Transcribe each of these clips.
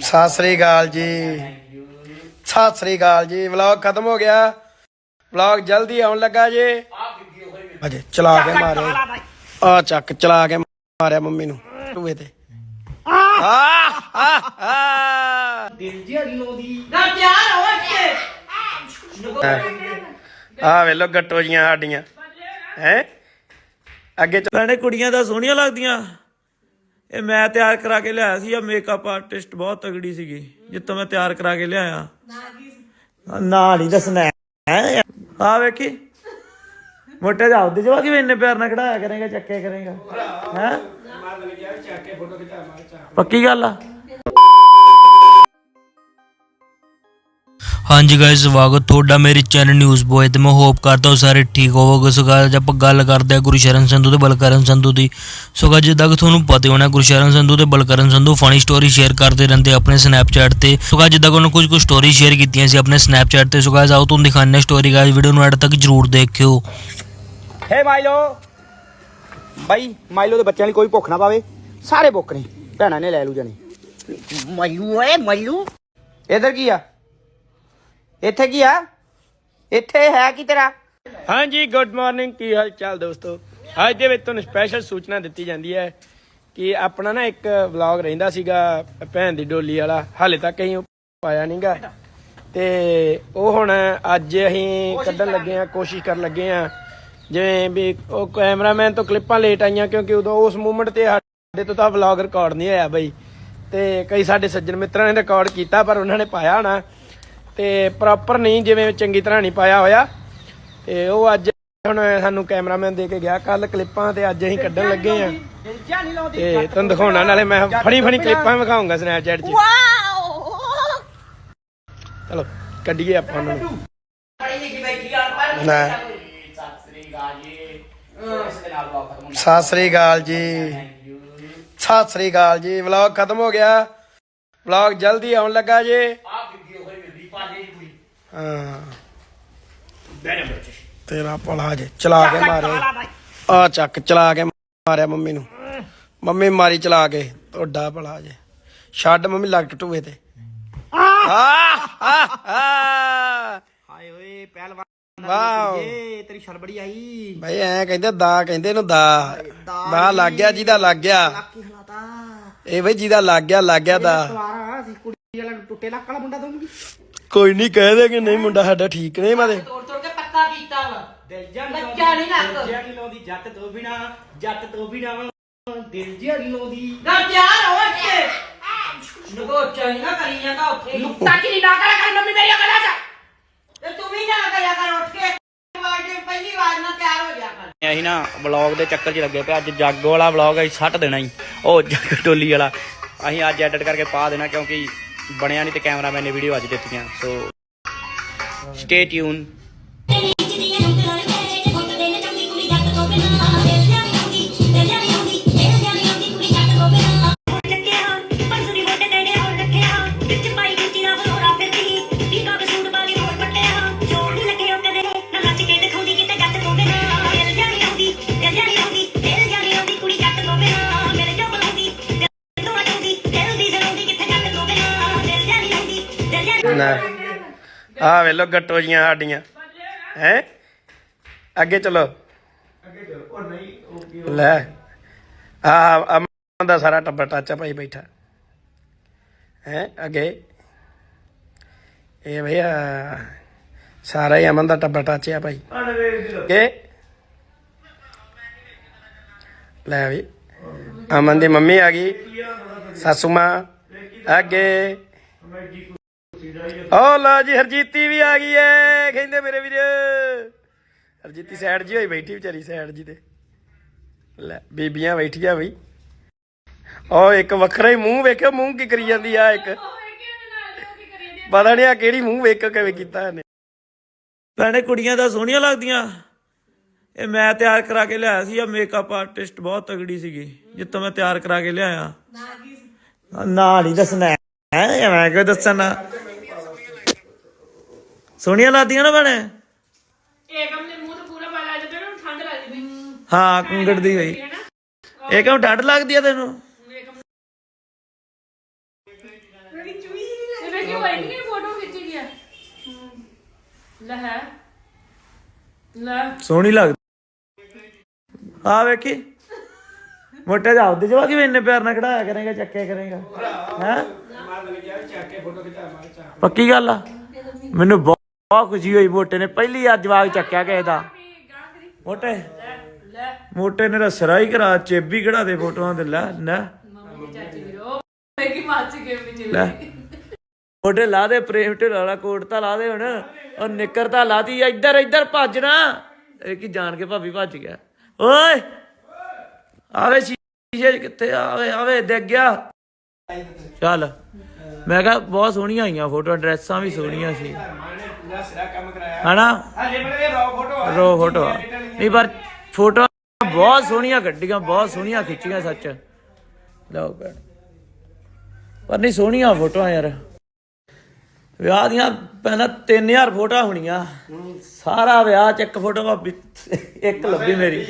ਸਤਿ ਸ੍ਰੀ ਅਕਾਲ ਜੀ। ਸਤਿ ਸ੍ਰੀ ਅਕਾਲ ਜੀ। ਵਲੌਗ ਖਤਮ ਹੋ ਗਿਆ। ਵਲੌਗ ਜਲਦੀ ਆਉਣ ਲੱਗਾ ਜੀ। ਅਜੇ ਚਲਾ ਕੇ ਮਾਰਿਆ। ਆ ਚੱਕ ਚਲਾ ਕੇ ਮਾਰਿਆ ਮੰਮੀ ਨੂੰ। ਟੂਏ ਤੇ। ਆ। ਆ ਆ ਨਾ ਤਿਆਰ ਹੋ ਕੇ ਆ ਵੇਲੋ ਗੱਟੋ ਜੀਆਂ ਸਾਡੀਆਂ। ਹੈ? ਅੱਗੇ ਚ- ਭੈਣੇ ਕੁੜੀਆਂ ਤਾਂ ਸੋਹਣੀਆਂ ਲੱਗਦੀਆਂ। ਇਹ ਮੈਂ ਤਿਆਰ ਕਰਾ ਕੇ ਲਿਆਇਆ ਸੀ ਆ ਮੇਕਅਪ ਆਰਟਿਸਟ ਬਹੁਤ ਤਗੜੀ ਸੀਗੀ ਜਿੱਤੋਂ ਮੈਂ ਤਿਆਰ ਕਰਾ ਕੇ ਲਿਆਇਆ। ਨਾ ਨਹੀਂ ਦੱਸਣਾ ਹੈ। ਆ ਵੇਖੀ ਮੋਟੇ ਜਾ ਉਹਦੇ ਜਵਾ ਕਿਵੇਂ ਇੰਨੇ ਪਿਆਰ ਨਾਲ ਖੜਾਇਆ ਕਰੇਗਾ ਚੱਕਿਆ ਕਰੇਗਾ। ਹੈ? ਪੱਕੀ ਗੱਲ ਆ? ਹਾਂਜੀ ਗਾਇਸ ਸਵਾਗਤ ਤੁਹਾਡਾ ਮੇਰੇ ਚੈਨਲ ਨਿਊਜ਼ ਬੋਏ ਤੇ। ਮੈਂ ਹੋਪ ਕਰਦਾ ਹਾਂ ਸਾਰੇ ਠੀਕ ਹੋਵੋਗੇ। ਸੋ ਅੱਜ ਆਪਾਂ ਗੱਲ ਕਰਦੇ ਹਾਂ ਗੁਰਸ਼ਰਨ ਸੰਧੂ ਤੇ ਬਲਕਰਨ ਸੰਧੂ ਦੀ। ਸੋ guys, ਜਿੱਦਾਂ ਕਿ ਤੁਹਾਨੂੰ ਪਤਾ ਹੋਣਾ ਗੁਰਸ਼ਰਨ ਸੰਧੂ ਤੇ Balkaran Sandhu funny story share ਕਰਦੇ ਰਹਿੰਦੇ ਆਪਣੇ ਸਨੈਪਚੈਟ ਤੇ। ਸੋ guys, ਜਿੱਦਾਂ ਕਿ ਉਹਨਾਂ ਕੁਝ ਕੁ ਸਟੋਰੀ ਸ਼ੇਅਰ ਕੀਤੀਆਂ ਸੀ ਆਪਣੇ ਸਨੈਪਚੈਟ ਤੇ। ਸੋ guys, ਆਓ ਤੁਹਾਨੂੰ ਦਿਖਾਉਂਦੇ ਸਟੋਰੀ ਗਾਇਸ ਵੀਡੀਓ ਨੂੰ ਐਡ ਤੱਕ ਜਰੂਰ ਦੇਖਿਓ। ਹੇ ਮਾਈਲੋ ਬਾਈ ਮਾਈਲੋ ਦੇ ਬੱਚਿਆਂ ਲਈ ਕੋਈ ਭੁੱਖ ਨਾ ਪਾਵੇ। ਸਾਰੇ ਭੁੱਖ ਨੇ। ਭੈਣਾਂ ਨੇ ਲੈ ਲੂ ਜਾਣੇ। ਮੱਲੂ ਓਏ ਮੱਲੂ ਇਧਰ ਕੀ ਆ? ਇੱਥੇ ਕੀ ਆ? ਇੱਥੇ ਹੈ ਕੀ ਤੇਰਾ? ਹਾਂਜੀ ਗੁੱਡ ਮਾਰਨਿੰਗ ਕੀ ਹਾਲ ਚਾਲ ਦੋਸਤੋ? ਅੱਜ ਦੇ ਵਿੱਚ ਤੁਹਾਨੂੰ ਸਪੈਸ਼ਲ ਸੂਚਨਾ ਦਿੱਤੀ ਜਾਂਦੀ ਹੈ ਕਿ ਆਪਣਾ ਨਾ ਇੱਕ ਵਲੌਗ ਰਹਿੰਦਾ ਸੀਗਾ, ਭੈਣ ਦੀ ਡੋਲੀ ਵਾਲਾ, ਹਾਲੇ ਤੱਕ ਅਸੀਂ ਉਹ ਪਾਇਆ ਨਹੀਂਗਾ। ਤੇ ਉਹ ਹੁਣ ਅੱਜ ਅਸੀਂ ਕੱਢਣ ਲੱਗੇ ਆ ਕੋਸ਼ਿਸ਼ ਕਰਨ ਲੱਗੇ ਆ ਜਿਵੇਂ ਵੀ ਉਹ ਕੈਮਰਾਮੈਨ ਤੋਂ ਕਲਿੱਪਾਂ ਲੇਟ ਆਈਆਂ, ਕਿਉਂਕਿ ਉਦੋਂ ਉਸ ਮੂਮੈਂਟ ਤੇ ਸਾਡੇ ਤੋਂ ਤਾਂ ਵਲੌਗ ਰਿਕਾਰਡ ਨਹੀਂ ਹੋਇਆ ਬਈ। ਤੇ ਕਈ ਸਾਡੇ ਸੱਜਣ ਮਿੱਤਰਾਂ ਨੇ ਰਿਕਾਰਡ ਕੀਤਾ, ਪਰ ਉਹਨਾਂ ਨੇ ਪਾਇਆ ਹੋਣਾ। ਤੇ ਪ੍ਰੋਪਰ ਨਹੀਂ, ਜਿਵੇਂ ਚੰਗੀ ਤਰ੍ਹਾਂ ਨਹੀਂ ਪਾਇਆ ਹੋਇਆ। ਤੇ ਉਹ ਅੱਜ ਹੁਣ ਸਾਨੂੰ ਕੈਮਰਾਮੈਨ ਦੇ ਕੇ ਗਿਆ। ਕੱਲ ਕਲਿੱਪਾਂ ਤੇ ਅੱਜ ਅਸੀਂ ਕੱਢਣ ਲੱਗੇ ਆ ਤੇ ਤੁਹਾਨੂੰ ਦਿਖਾਉਣਾ, ਨਾਲੇ ਮੈਂ ਫਣੀ ਫਣੀ ਕਲਿੱਪਾਂ ਵਿਖਾਉਂਗਾ ਸਨੈਪਚੈਟ 'ਚ। ਚਲੋ, ਕੱਢੀਏ ਆਪਾਂ ਨੂੰ। ਪੜੀ ਸਤਿ ਸ੍ਰੀ ਅਕਾਲ ਜੀ। ਸਤਿ ਸ੍ਰੀ ਅਕਾਲ ਜੀ। ਵਲੌਗ ਖਤਮ ਹੋ ਗਿਆ। ਵਲੌਗ ਜਲਦੀ ਆਉਣ ਲੱਗਾ ਜੀ। ਹਾਂ। ਤੇਰਾ ਭਲਾ ਜੇ ਚਲਾ ਕੇ ਮਾਰਿਆ ਆ ਚੱਕ ਚਲਾ ਕੇ ਮਾਰਿਆ ਮੰਮੀ ਨੂੰ। ਮੰਮੀ ਮਾਰੀ ਚਲਾ ਕੇ ਤੁਹਾਡਾ ਭਲਾ ਜੇ। ਛੱਡ ਮੰਮੀ ਲੱਗ ਟੂਏ ਤੇ। ਹਾਏ ਓਏ ਪਹਿਲਵਾਨ ਵਾਓ। ਏ ਤੇਰੀ ਸ਼ਰਬੜੀ ਆਈ। ਬਈ ਐ ਕਹਿੰਦੇ ਦਾ ਕਹਿੰਦੇ ਇਹਨੂੰ ਦਾ। ਦਾ ਲੱਗ ਗਿਆ ਜਿਹਦਾ ਲੱਗ ਗਿਆ। ਇਹ ਬਈ ਜਿਹਦਾ ਲੱਗ ਗਿਆ ਲੱਗ ਗਿਆ ਦਾ। ਕੁੜੀ ਵਾਲਾ ਟੁੱਟੇ ਲੱਕ ਵਾਲਾ ਮੁੰਡਾ ਦਊਂਗੀ। ਕੋਈ ਨਹੀਂ ਕਹਿ ਦੇ ਕਿ ਨਹੀਂ ਮੁੰਡਾ ਸਾਡਾ ਠੀਕ ਨਹੀਂ ਮਾਦੇ ਤੋੜ ਤੋੜ ਕੇ ਪੱਕਾ ਕੀਤਾ ਵਾ। ਦਿਲ ਜਾਂ ਬੱਚਾ ਨਹੀਂ ਲੱਗ ਨਹੀਂ ਲਾਉਂਦੀ ਜੱਟ ਤੋਂ ਬਿਨਾ ਜੱਟ ਤੋਂ ਬਿਨਾ ਦਿਲ ਜਿਹਾ ਨਹੀਂ ਲਾਉਂਦੀ। ਨਾ ਤਿਆਰ ਹੋ ਕੇ ਨਗੋ ਚਾਹੀਦਾ ਕਰੀ ਜਾਂਦਾ ਉੱਥੇ ਲੁੱਟਾ ਕਿ ਨਾ ਕਰਿਆ ਕਰ ਮੰਮੀ ਮੇਰੀ ਅਗਲਾ ਚ। ਤੇ ਤੂੰ ਵੀ ਨਾ ਕਰਿਆ ਕਰ ਉੱਠ ਕੇ। ਵਾਰ ਦੇ ਪਹਿਲੀ ਵਾਰ ਨਾਲ ਤਿਆਰ ਹੋ ਜਾ ਕਰ। ਅਸੀਂ ਨਾ ਵਲੌਗ ਦੇ ਚੱਕਰ 'ਚ ਲੱਗੇ ਪਏ ਅੱਜ ਜਾਗੋ ਵਾਲਾ ਵਲੌਗ ਅਸੀਂ ਸੱਟ ਦੇਣਾ ਹੀ। ਉਹ ਜੱਗ ਟੋਲੀ ਵਾਲਾ ਅਸੀਂ ਅੱਜ ਐਡਿਟ ਕਰਕੇ ਪਾ ਦੇਣਾ ਕਿਉਂਕਿ ਬਣਿਆ ਨਹੀਂ ਤੇ ਕੈਮਰਾਮੈਨ ਨੇ ਵੀਡੀਓ ਅੱਜ ਦਿੱਤੀਆਂ ਸੋ ਸਟੇ ਟਿਊਨ ਆ ਵੇਲੋ ਗੱਟੋ ਜੀਆਂ ਸਾਡੀਆਂ। ਹੈ? ਅੱਗੇ ਚਲੋ। ਲੈ। ਆ ਅਮਨ ਦਾ ਸਾਰਾ ਟੱਬਰ ਟਾਚਾ ਭਾਈ ਬੈਠਾ। ਹੈ? ਅੱਗੇ। ਇਹ ਭਈਆ, ਸਾਰਾ ਹੀ ਅਮਨ ਦਾ ਟੱਬਰ ਟਾਚਿਆ ਭਾਈ। ਇਹ ਲੈ ਵੀ। ਅਮਨ ਦੀ ਮੰਮੀ ਆ ਗਈ। ਸਾਸੂ ਮਾਂ। ਅੱਗੇ। ਓ ਲਓ ਜੀ ਹਰਜੀਤੀ ਵੀ ਆ ਗਈ ਏ। ਕਹਿੰਦੇ ਮੇਰੇ ਵੀਰ ਹਰਜੀਤੀ ਸਾਈਡ ਜੀ ਹੋਈ ਬੈਠੀ ਵਿਚਾਰੀ ਸਾਈਡ ਜੀ ਤੇ। ਲੈ ਬੀਬੀਆਂ ਬੈਠੀਆਂ ਬਈ। ਓ ਇੱਕ ਵੱਖਰਾ ਹੀ ਮੂੰਹ ਵੇਖਿਓ ਮੂੰਹ ਕੀ ਕਰੀ ਜਾਂਦੀ ਆ ਇੱਕ। ਪਤਾ ਨਹੀਂ ਆ ਕਿਹੜੀ ਮੂੰਹ ਵੇਖ ਕੇ ਕਿਵੇਂ ਕੀਤਾ ਇਹਨੇ। ਭੈਣੇ ਕੁੜੀਆਂ ਤਾਂ ਸੋਹਣੀਆਂ ਲੱਗਦੀਆਂ। ਇਹ ਮੈਂ ਤਿਆਰ ਕਰਾ ਕੇ ਲਿਆਇਆ ਸੀ ਆ ਮੇਕਅਪ ਆਰਟਿਸਟ ਬਹੁਤ ਤਗੜੀ ਸੀਗੀ ਜਿੱਤੋਂ ਮੈਂ ਤਿਆਰ ਕਰਾ ਕੇ ਲਿਆਇਆ। ਨਾ ਨਹੀਂ ਦੱਸਣਾ ਹੈ ਮੈਂ ਕਿਉਂ ਦੱਸਣਾ? ਸੋਹਣੀਆਂ ਲੱਗਦੀਆਂ ਨਾ ਭੈਣੇ? ਏਕਮ ਦੇ ਮੂੰਹ ਤੇ ਪੂਰਾ ਵਾਲਾ ਆ ਜਾਂਦਾ ਨਾ ਠੰਡ ਲੱਗਦੀ ਪਈ। ਹਾਂ ਕੁੰਗੜ ਦੀ ਹੋਈ ਇਹ ਕਿਉਂ ਡੱਡ ਲੱਗਦੀ ਆ ਤੈਨੂੰ? ਇਹ ਵੇਖੀ ਵਾਈਟ ਨਹੀਂ ਫੋਟੋ ਖਿੱਚੀ ਗਿਆ ਲੈ ਹੈ। ਲੈ। ਸੋਹਣੀ ਲੱਗਦੀ। ਆ ਵੇਖੀ। ਮੋਟੇ ਜਾ ਉਹਦੇ ਜਵਾ ਕਿਵੇਂ ਇੰਨੇ ਪਿਆਰ ਨਾਲ ਖੜਾਇਆ ਕਰੇਗਾ ਚੱਕਿਆ ਕਰੇਗਾ। ਹੈ? ਪੱਕੀ ਗੱਲ ਆ। ਮੈਨੂੰ ਬਹੁਤ ਬਹੁਤ ਖੁਸ਼ੀ ਹੋਈ ਮੋਟੇ ਨੇ, ਪਹਿਲੀ ਵਾਰ ਜਵਾਗ ਚੱਕਿਆ ਕਿਸੇ ਦਾ। ਮੋਟੇ ਮੋਟੇ ਨੇ ਤਾਂ ਸਿਰਾ ਹੀ ਕਰਾ, ਚੇਬੀ ਕਢਾ ਦੇ ਫੋਟੋਆਂ ਤੇ, ਲੈ ਲੈ। ਲੈ। ਮੋਟੇ, ਲਾ ਦੇ ਪ੍ਰੇਮ ਢਿੱਲ ਵਾਲਾ ਕੋਟ ਤਾਂ ਲਾ ਦੇ ਹੁਣ। ਉਹ ਨਿੱਕਰ ਤਾਂ ਲਾਤੀ ਇੱਧਰ ਇੱਧਰ ਭੱਜਣਾ। ਇਹ ਕੀ ਜਾਣ ਕੇ ਭਾਬੀ ਭੱਜ ਗਿਆ। ਓਏ, ਆਵੇ ਸ਼ੀਸ਼ੇ ਕਿੱਥੇ ਆਵੇ ਆਵੇ ਦੇਖ ਗਿਆ। ਚੱਲ, ਮੈਂ ਕਿਹਾ ਬਹੁਤ ਸੋਹਣੀਆਂ ਆਈਆਂ ਫੋਟੋ ਡਰੈਸਾਂ ਵੀ ਸੋਹਣੀਆਂ ਸੀ। ਪੂਰਾ ਸਿਰਾ ਕੰਮ ਕਰਾਇਆ। ਹਨਾ? ਹਲੇ ਬੜੇ ਰੋ ਫੋਟੋ ਆ। ਰੋ ਫੋਟੋ ਨਹੀਂ ਪਰ ਫੋਟੋ ਬਹੁਤ ਸੋਹਣੀਆਂ ਕੱਢੀਆਂ ਬਹੁਤ ਸੋਹਣੀਆਂ ਖਿੱਚੀਆਂ ਸੱਚ। ਲਓ ਭੈਣ। ਪਰ ਨਹੀਂ ਸੋਹਣੀਆਂ ਫੋਟੋਆਂ ਯਾਰ। ਵਿਆਹ ਦੀਆਂ ਪਹਿਲਾਂ 3000 ਫੋਟੋਆਂ ਹੋਣੀਆਂ। ਸਾਰਾ ਵਿਆਹ ਚ ਇੱਕ ਫੋਟੋ ਭਾਬੀ ਇੱਕ ਲੱਭੀ ਮੇਰੀ।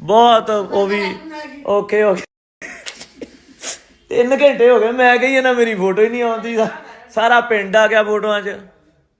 ਬਹੁਤ ਉਹ ਵੀ ਓਕੇ ਓਕੇ ਤਿੰਨ ਘੰਟੇ ਹੋ ਗਏ ਮੈਂ ਕਹੀ ਨਾ ਮੇਰੀ ਫੋਟੋ ਹੀ ਨਹੀਂ ਆਉਂਦੀ। ਸਾਰਾ ਪਿੰਡ ਆ ਗਿਆ ਫੋਟੋਆਂ 'ਚ।